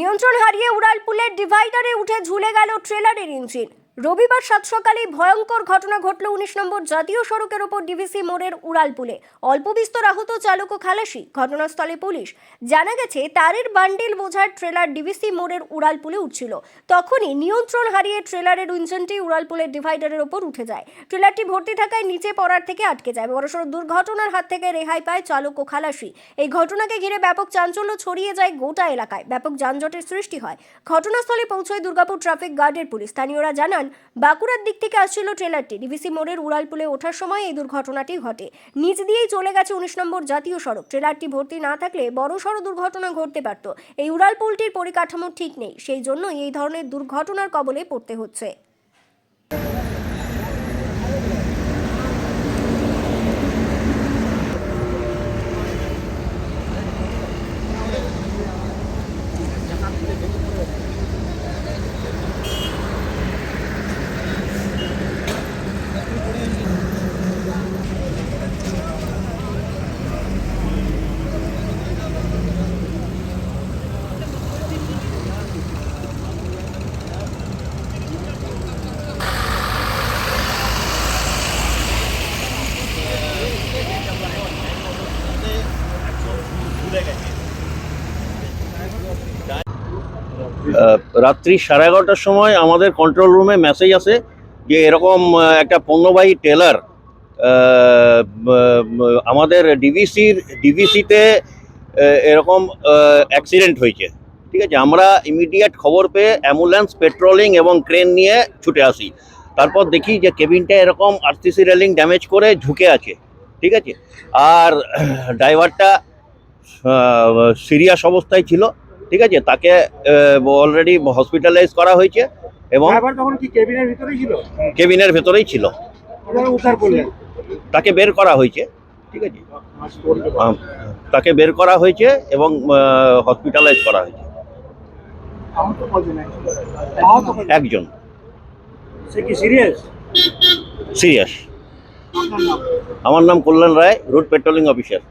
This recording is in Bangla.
নিয়ন্ত্রণ হারিয়ে উড়ালপুলের ডিভাইডারে উঠে ঝুলে গেল ট্রেলারের ইঞ্জিন। রবিবার সাত সকালে ভয়ঙ্কর ঘটনা ঘটল উনিশ নম্বর জাতীয় সড়কের ওপর ডিভিসি মোড়ের উড়ালপুলে। অল্প বিস্তর আহত চালক ও খালাসি, ঘটনাস্থলে পুলিশ। জানা গেছে, তারের বান্ডিল বোঝার ট্রেলার ডিভিসি মোড়ের উড়ালপুলে উঠছিল। তখনই নিয়ন্ত্রণ হারিয়ে ট্রেলারের ইঞ্জিনটি উড়ালপুলের ডিভাইডারের ওপর উঠে যায়। ট্রেলারটি ভর্তি থাকায় নিচে পড়ার থেকে আটকে যায়। বড়সড় দুর্ঘটনার হাত থেকে রেহাই পায় চালক ও খালাসি। এই ঘটনাকে ঘিরে ব্যাপক চাঞ্চল্য ছড়িয়ে যায় গোটা এলাকায়। ব্যাপক যানজটের সৃষ্টি হয়। ঘটনাস্থলে পৌঁছয় দুর্গাপুর ট্রাফিক গার্ডের পুলিশ। স্থানীয়রা জানান বাঁকুড়ার দিক থেকে আসছিল ট্রেলারটি। ডিভিসি মোড়ের উড়ালপুলে ওঠার সময় এই দুর্ঘটনাটি ঘটে। নিচ দিয়েই চলে গেছে উনিশ নম্বর জাতীয় সড়ক। ট্রেলারটি ভর্তি না থাকলে বড় সড় দুর্ঘটনা ঘটতে পারত। এই উড়ালপুলটির পরিকাঠামো ঠিক নেই। সেই জন্যই এই ধরনের দুর্ঘটনার কবলে পড়তে হচ্ছে। রাত্রি সাড়ে এগারোটার সময় আমাদের কন্ট্রোল রুমে মেসেজ আসে যে এরকম একটা পণ্যবাহী টেলার আমাদের ডিভিসির ডিভিসিতে এরকম অ্যাক্সিডেন্ট হয়েছে। ঠিক আছে? আমরা ইমিডিয়েট খবর পেয়ে অ্যাম্বুলেন্স পেট্রোলিং এবং ক্রেন নিয়ে ছুটে আসি। তারপর দেখি যে কেবিনটা এরকম আরসিসি রেলিং ড্যামেজ করে ঝুঁকে আছে। ঠিক আছে? আর ড্রাইভারটা সিরিয়াস অবস্থায় ছিল ঠিক আছে? তাকে অলরেডি হসপিটালাইজ করা হয়েছে এবং কেবিনের ভিতরেই ছিল? তাকে বের করা হয়েছে ঠিক আছে? তাকে বের করা হয়েছে এবং হসপিটালাইজ করা হয়েছে? একজন? সিরিয়াস? আমার নাম Kalyan Roy route patrolling officer.